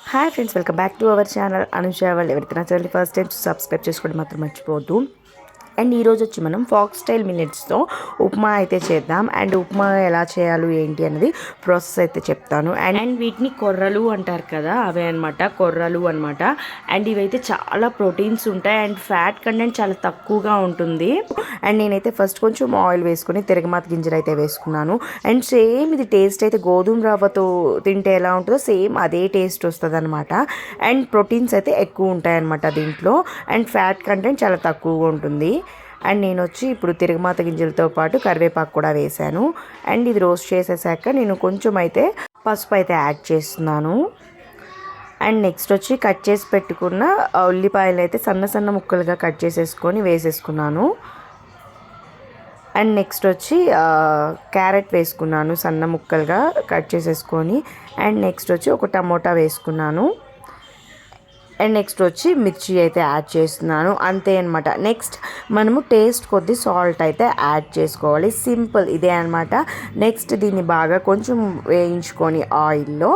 Hi friends welcome back to our channel Anusha వాళ్ళు ఎవరికైనా channel first time subscribe చేసుకోవడం మాత్రం మర్చిపోవద్దు. అండ్ ఈరోజు వచ్చి మనం ఫాక్స్ స్టైల్ మిల్లెట్స్తో ఉప్మా అయితే చేద్దాం. అండ్ ఉప్మా ఎలా చేయాలి ఏంటి అనేది ప్రాసెస్ అయితే చెప్తాను. అండ్ అండ్ వీటిని కొర్రలు అంటారు కదా అవే అనమాట కొర్రలు అనమాట అండ్ ఇవైతే చాలా ప్రోటీన్స్ ఉంటాయి. అండ్ ఫ్యాట్ కంటెంట్ చాలా తక్కువగా ఉంటుంది. అండ్ నేనైతే ఫస్ట్ కొంచెం ఆయిల్ వేసుకొని తిరగమాత గింజలు అయితే వేసుకున్నాను. అండ్ సేమ్ ఇది టేస్ట్ అయితే గోధుమ రవ్వతో తింటే ఎలా ఉంటుందో సేమ్ అదే టేస్ట్ వస్తుంది అనమాట అండ్ ప్రోటీన్స్ అయితే ఎక్కువ ఉంటాయి అనమాట దీంట్లో. అండ్ ఫ్యాట్ కంటెంట్ చాలా తక్కువగా ఉంటుంది. అండ్ నేను వచ్చి ఇప్పుడు తిరగమాత గింజలతో పాటు కరివేపాకు కూడా వేశాను. అండ్ ఇది రోస్ట్ చేసేసాక నేను కొంచెం అయితే పసుపు అయితే యాడ్ చేస్తున్నాను. అండ్ నెక్స్ట్ వచ్చి కట్ చేసి పెట్టుకున్న ఉల్లిపాయలు అయితే సన్న సన్న ముక్కలుగా కట్ చేసేసుకొని వేసేసుకున్నాను. అండ్ నెక్స్ట్ వచ్చి క్యారెట్ వేసుకున్నాను సన్న ముక్కలుగా కట్ చేసేసుకొని. అండ్ నెక్స్ట్ వచ్చి ఒక టమోటా వేసుకున్నాను. అండ్ నెక్స్ట్ వచ్చి మిర్చి అయితే యాడ్ చేస్తున్నాను. అంతే అనమాట నెక్స్ట్ మనము టేస్ట్ కొద్ది సాల్ట్ అయితే యాడ్ చేసుకోవాలి. సింపుల్ ఇదే అనమాట నెక్స్ట్ దీన్ని బాగా కొంచెం వేయించుకొని ఆయిల్లో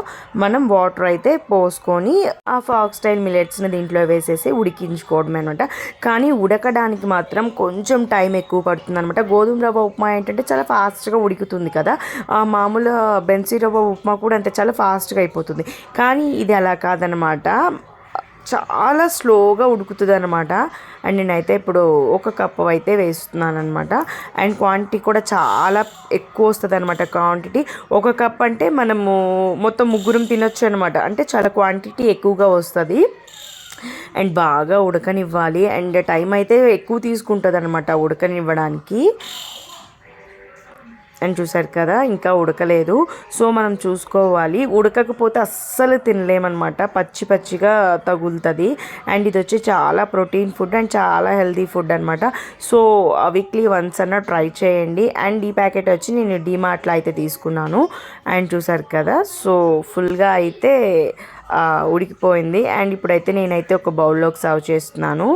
మనం వాటర్ అయితే పోసుకొని ఆ ఫాక్ స్టైల్ మిలెట్స్ని దీంట్లో వేసేసి ఉడికించుకోవడం అనమాట కానీ ఉడకడానికి మాత్రం కొంచెం టైం ఎక్కువ పడుతుంది అనమాట గోధుమ రవ్వ ఉప్మా ఏంటంటే చాలా ఫాస్ట్గా ఉడుకుతుంది కదా. మామూలు బెన్సీ రవ్వ ఉప్మా కూడా అంతే చాలా ఫాస్ట్గా అయిపోతుంది. కానీ ఇది అలా కాదనమాట చాలా స్లోగా ఉడుకుతుంది అనమాట అండ్ నేనైతే ఇప్పుడు ఒక కప్పు అయితే వేస్తున్నాను అనమాట అండ్ క్వాంటిటీ కూడా చాలా ఎక్కువ వస్తుంది అనమాట క్వాంటిటీ. ఒక కప్ అంటే మనము మొత్తం ముగ్గురం తినొచ్చు అనమాట అంటే చాలా క్వాంటిటీ ఎక్కువగా వస్తుంది. అండ్ బాగా ఉడకనివ్వాలి. అండ్ టైం అయితే ఎక్కువ తీసుకుంటుంది అనమాట ఉడకనివ్వడానికి. అని చూసారు కదా ఇంకా ఉడకలేదు. సో మనం చూసుకోవాలి. ఉడకకపోతే అస్సలు తినలేమన్నమాట. పచ్చి పచ్చిగా తగులుతుంది. అండ్ ఇది వచ్చి చాలా ప్రోటీన్ ఫుడ్ అండ్ చాలా హెల్తీ ఫుడ్ అనమాట సో వీక్లీ వన్స్ అన్న ట్రై చేయండి. అండ్ ఈ ప్యాకెట్ వచ్చి నేను డిమార్ట్లో అయితే తీసుకున్నాను. అండ్ చూసారు కదా సో ఫుల్గా అయితే ఉడికిపోయింది. అండ్ ఇప్పుడైతే నేనైతే ఒక బౌల్లోకి సర్వ్ చేస్తున్నాను.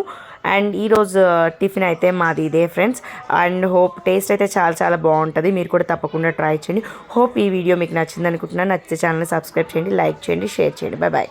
అండ్ ఈరోజు టిఫిన్ అయితే మాది ఇదే ఫ్రెండ్స్. అండ్ హోప్ టేస్ట్ అయితే చాలా చాలా బాగుంటుంది. మీరు కూడా తప్పకుండా ట్రై చేయండి. హోప్ ఈ వీడియో మీకు నచ్చింది అనుకుంటున్నాను నచ్చితే ఛానల్ని సబ్స్క్రైబ్ చేయండి లైక్ చేయండి షేర్ చేయండి. Bye bye